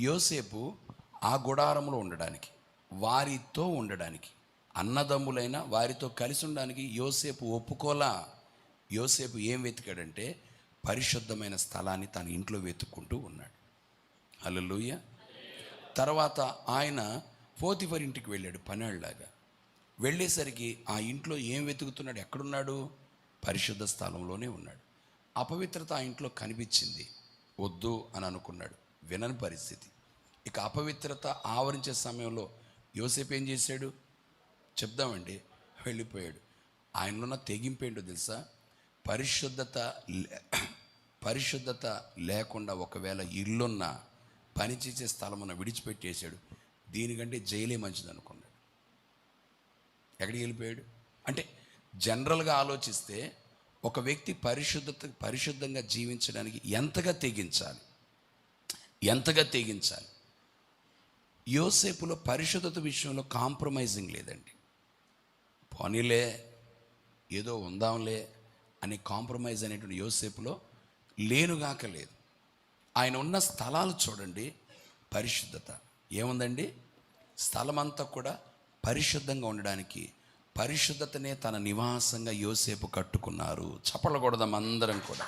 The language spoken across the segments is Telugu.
యోసేపు ఆ గుడారంలో ఉండడానికి వారితో ఉండడానికి అన్నదమ్ములైన వారితో కలిసి ఉండడానికి యోసేపు ఒప్పుకోలా. యోసేపు ఏం వెతికాడంటే పరిశుద్ధమైన స్థలాన్ని తన ఇంట్లో వెతుక్కుంటూ ఉన్నాడు. హల్లెలూయా. తర్వాత ఆయన పోతిఫర్ ఇంటికి వెళ్ళాడు పనేళ్ళలాగా వెళ్ళేసరికి ఆ ఇంట్లో ఏం వెతుకుతున్నాడు? ఎక్కడున్నాడు? పరిశుద్ధ స్థలంలోనే ఉన్నాడు. అపవిత్రత ఆ ఇంట్లో కనిపించింది. వద్దు అని అనుకున్నాడు. వినని పరిస్థితి. ఇక అపవిత్రత ఆవరించే సమయంలో యోసేపు ఏం చేశాడు? చెప్దామండి. వెళ్ళిపోయాడు. ఆయనలో ఉన్న తెగింపు ఏంటో తెలుసా? పరిశుద్ధత పరిశుద్ధత లేకుండా ఒకవేళ ఇల్లున్న పని చేసే స్థలమున విడిచిపెట్టేశాడు దీనికంటే జైలే మంచిది అనుకున్నాడు. ఎక్కడికి వెళ్ళిపోయాడు? అంటే జనరల్గా ఆలోచిస్తే ఒక వ్యక్తి పరిశుద్ధత పరిశుద్ధంగా జీవించడానికి ఎంతగా తెగించాలి? ఎంతగా తెగించాలి? యోసేపులో పరిశుద్ధత విషయంలో కాంప్రమైజింగ్ లేదండి. పోనీలే ఏదో ఉందాంలే అనే కాంప్రమైజ్ అనేటువంటి యోసేపులో లేనుగాక లేదు. ఆయన ఉన్న స్థలాలు చూడండి పరిశుద్ధత. ఏముందండి? స్థలమంతా కూడా పరిశుద్ధంగా ఉండడానికి పరిశుద్ధతనే తన నివాసంగా యోసేపు కట్టుకున్నారు. చప్పలకూడదాం అందరం కూడా.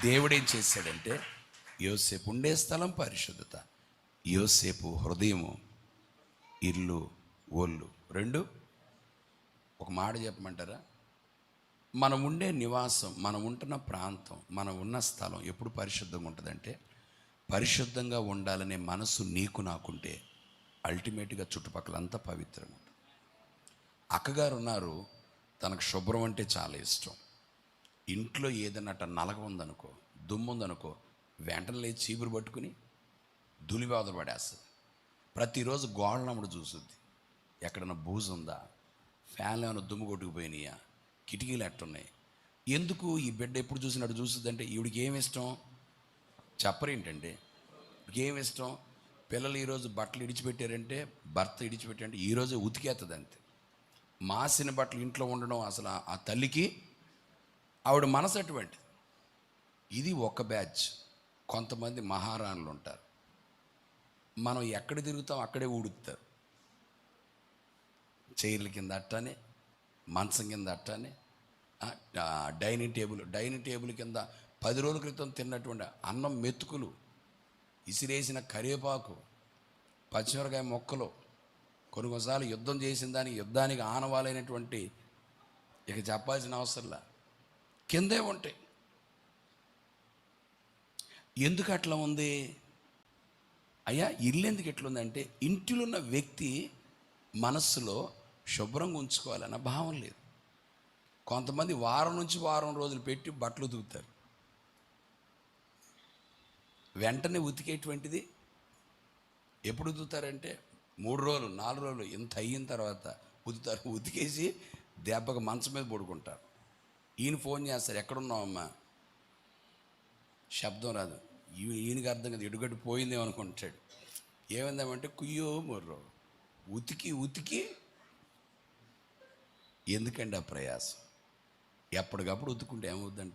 దేవుడేం చేశాడంటే యోసేపు ఉండే స్థలం పరిశుద్ధత యోసేపు హృదయము ఇల్లు ఒళ్ళు రెండు. ఒక మాట చెప్పమంటారా? మనం ఉండే నివాసం మనం ఉంటున్న ప్రాంతం మనం ఉన్న స్థలం ఎప్పుడు పరిశుద్ధంగా ఉంటుందంటే పరిశుద్ధంగా ఉండాలనే మనసు నీకు నాకుంటే అల్టిమేట్గా చుట్టుపక్కల అంతా పవిత్రంగా ఉంటుంది. అక్కగారు ఉన్నారు తనకు శుభ్రం అంటే చాలా ఇష్టం. ఇంట్లో ఏదైనా అట్ట నలక ఉందనుకో దుమ్ము ఉందనుకో వెంటనే లేచి చీపురు పట్టుకుని దులిబాదలు పడేస్తుంది. ప్రతిరోజు గోడనమ్మడు చూస్తుంది ఎక్కడన్నా బూజు ఉందా ఫ్యాన్లు ఏమైనా దుమ్ము కొట్టుకుపోయినాయా? కిటికీలు ఎట్టున్నాయి? ఎందుకు ఈ బిడ్డ ఎప్పుడు చూసినట్టు చూస్తుంది అంటే ఈవిడికి ఏమి ఇష్టం? చెప్పరేంటండి? ఏమి ఇష్టం? పిల్లలు ఈరోజు బట్టలు ఇడిచిపెట్టారంటే భర్త ఇడిచిపెట్టారంటే ఈరోజే ఉతికేస్తుంది అంతే మాసిన బట్టలు ఇంట్లో ఉండడం అసలు ఆ తల్లికి ఆవిడ మనసు అటువంటి ఇది ఒక బ్యాచ్. కొంతమంది మహారాణులు ఉంటారు. మనం ఎక్కడ తిరుగుతాం అక్కడే ఊడుతారు. చైర్ల కింద అట్టానే మంచం కింద అట్టానే డైనింగ్ టేబుల్ డైనింగ్ టేబుల్ కింద పది రోజుల క్రితం తిన్నటువంటి అన్నం మెతుకులు ఇసిరేసిన కరివేపాకు పచ్చిమిరకాయ మొక్కలు కొన్ని కొన్నిసార్లు యుద్ధం చేసిన దానికి యుద్ధానికి ఆనవాలైనటువంటి ఇక చెప్పాల్సిన అవసరంలా. కిందే ఉంటాయి. ఎందుకు అట్లా ఉంది? అయ్యా ఇల్లు ఎందుకు ఎట్లుందంటే ఇంటిలో ఉన్న వ్యక్తి మనస్సులో శుభ్రంగా ఉంచుకోవాలన్న భావం లేదు. కొంతమంది వారం నుంచి వారం రోజులు పెట్టి బట్టలు ఉతుకుతారు. వెంటనే ఉతికేటువంటిది ఎప్పుడు ఉతుకుతారంటే మూడు రోజులు నాలుగు రోజులు ఇంత అయిన తర్వాత ఉతుకుతారు. ఉతికేసి దెబ్బకు మంచం మీద పడుకుంటారు. ఈయన ఫోన్ చేస్తారు ఎక్కడున్నావమ్మా? శబ్దం రాదు. ఈయనకి అర్థం కదా ఎడుగడ్డు పోయిందేమో అనుకుంటాడు. ఏమైందామంటే కుయ్యో మొర్రో ఉతికి ఉతికి ఎందుకండి ఆ ప్రయాసం? ఎప్పటికప్పుడు ఉతుకుంటే ఏమవుద్దంట?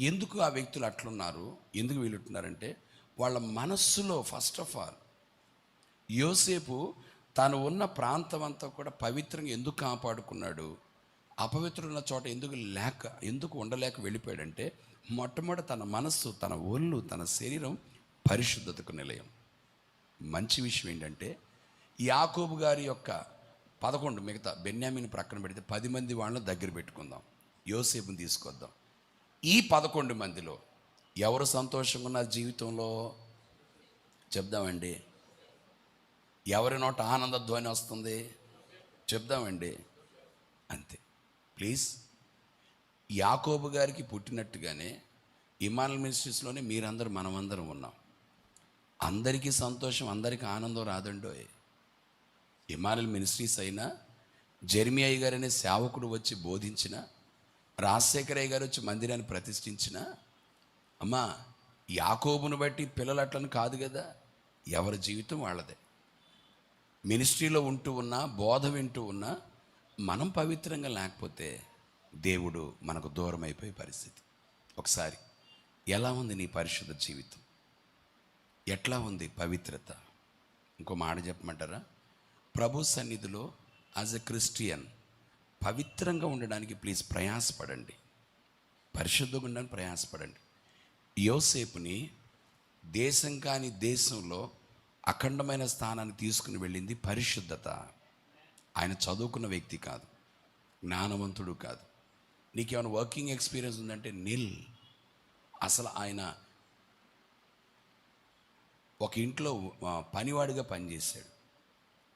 ఎందుకు ఆ వ్యక్తులు అట్లున్నారు? ఎందుకు వీళ్ళుంటున్నారంటే వాళ్ళ మనస్సులో ఫస్ట్ ఆఫ్ ఆల్ యోసేపు తాను ఉన్న ప్రాంతం అంతా కూడా పవిత్రంగా ఎందుకు కాపాడుకున్నాడు? అపవిత్రున్న చోట ఎందుకు లేక ఎందుకు ఉండలేక వెళ్ళిపోయాడంటే మొట్టమొదటి తన మనస్సు తన ఒళ్ళు తన శరీరం పరిశుద్ధతకు నిలయం. మంచి విషయం ఏంటంటే యాకోబు గారి యొక్క పదకొండు మిగతా బెన్యామిని ప్రక్కన పెడితే పది మంది వాళ్ళని దగ్గర పెట్టుకుందాం. యోసేపుని తీసుకొద్దాం. ఈ పదకొండు మందిలో ఎవరు సంతోషంగా ఉన్నారు జీవితంలో? చెప్దామండి. ఎవరి నోట ఆనంద ధ్వని వస్తుంది? చెప్దామండి. అంతే. ప్లీజ్. యాకోబు గారికి పుట్టినట్టుగానే ఇమానల్ మినిస్ట్రీస్లోనే మీరందరూ మనమందరం ఉన్నాం. అందరికీ సంతోషం అందరికీ ఆనందం రాదండోయ్ ఇమానల్ మినిస్ట్రీస్ అయినా జెర్మియాయి గారు అనే సేవకుడు వచ్చి బోధించిన రాజశేఖరయ్య గారు వచ్చి మందిరాన్ని ప్రతిష్ఠించిన అమ్మా యాకోబును బట్టి పిల్లలు అట్లని కాదు కదా ఎవరి జీవితం వాళ్ళదే. మినిస్ట్రీలో ఉంటూ ఉన్నా బోధ వింటూ ఉన్నా మనం పవిత్రంగా లేకపోతే దేవుడు మనకు దూరం అయిపోయే పరిస్థితి. ఒకసారి ఎలా ఉంది నీ పరిశుద్ధ జీవితం? ఎట్లా ఉంది పవిత్రత? ఇంకో మాట చెప్పమంటారా? ప్రభు సన్నిధిలో యాజ్ ఎ క్రిస్టియన్ పవిత్రంగా ఉండడానికి ప్లీజ్ ప్రయాసపడండి. పరిశుద్ధంగా ఉండడానికి ప్రయాసపడండి. యోసేపుని దేశం కాని దేశంలో అఖండమైన స్థానాన్ని తీసుకుని వెళ్ళింది పరిశుద్ధత. ఆయన చదువుకున్న వ్యక్తి కాదు. జ్ఞానవంతుడు కాదు. నీకేమైనా వర్కింగ్ ఎక్స్పీరియన్స్ ఉందంటే నిల్. అసలు ఆయన ఒక ఇంట్లో పనివాడిగా పనిచేశాడు.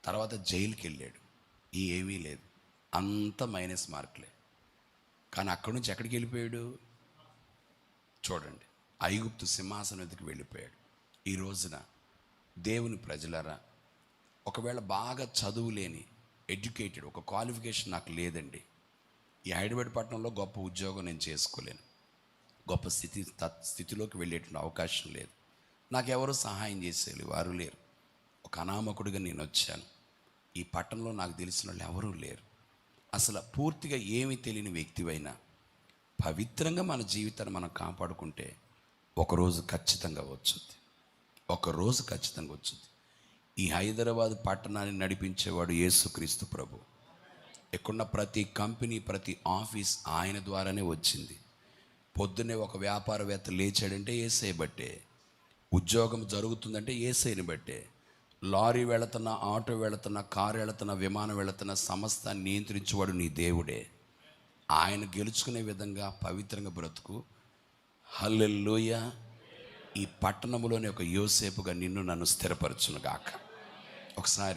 తర్వాత జైలుకి వెళ్ళాడు ఈ ఏమీ లేదు. అంత మైనస్ మార్కులే. కానీ అక్కడి నుంచి ఎక్కడికి వెళ్ళిపోయాడు? చూడండి. ఐగుప్తు సింహాసనం ఎదుకు వెళ్ళిపోయాడు. ఈ రోజున దేవుని ప్రజలరా ఒకవేళ బాగా చదువు లేని ఎడ్యుకేటెడ్. ఒక క్వాలిఫికేషన్ నాకు లేదండి. ఈ హైదరాబాద్ పట్టణంలో గొప్ప ఉద్యోగం నేను చేసుకోలేను. గొప్ప స్థితి తత్ స్థితిలోకి వెళ్ళేటువంటి అవకాశం లేదు. నాకెవరు సహాయం చేసేది వారు లేరు. ఒక అనామకుడిగా నేను వచ్చాను. ఈ పట్టణంలో నాకు తెలిసిన వాళ్ళు ఎవరూ లేరు. అసలు పూర్తిగా ఏమీ తెలియని వ్యక్తివైనా పవిత్రంగా మన జీవితాన్ని మనం కాపాడుకుంటే ఒకరోజు ఖచ్చితంగా వచ్చుద్ది ఒకరోజు ఖచ్చితంగా వచ్చుద్ది ఈ హైదరాబాద్ పట్టణాన్ని నడిపించేవాడు యేసుక్రీస్తు ప్రభు. ఇక్కడున్న ప్రతి కంపెనీ ప్రతి ఆఫీస్ ఆయన ద్వారానే వచ్చింది. పొద్దున్నే ఒక వ్యాపారవేత్త లేచాడంటే ఏసై బట్టే. ఉద్యోగం జరుగుతుందంటే ఏసైని బట్టే. లారీ వెళుతున్న ఆటో వెళుతున్న కారు వెళుతున్న విమానం వెళుతున్న సంస్థ నియంత్రించేవాడు నీ దేవుడే. ఆయన గెలుచుకునే విధంగా పవిత్రంగా బ్రతుకు. హల్లెల్లోయ ఈ పట్టణంలోని ఒక యోసేపుగా నిన్ను నన్ను స్థిరపరచును గాక ఒకసారి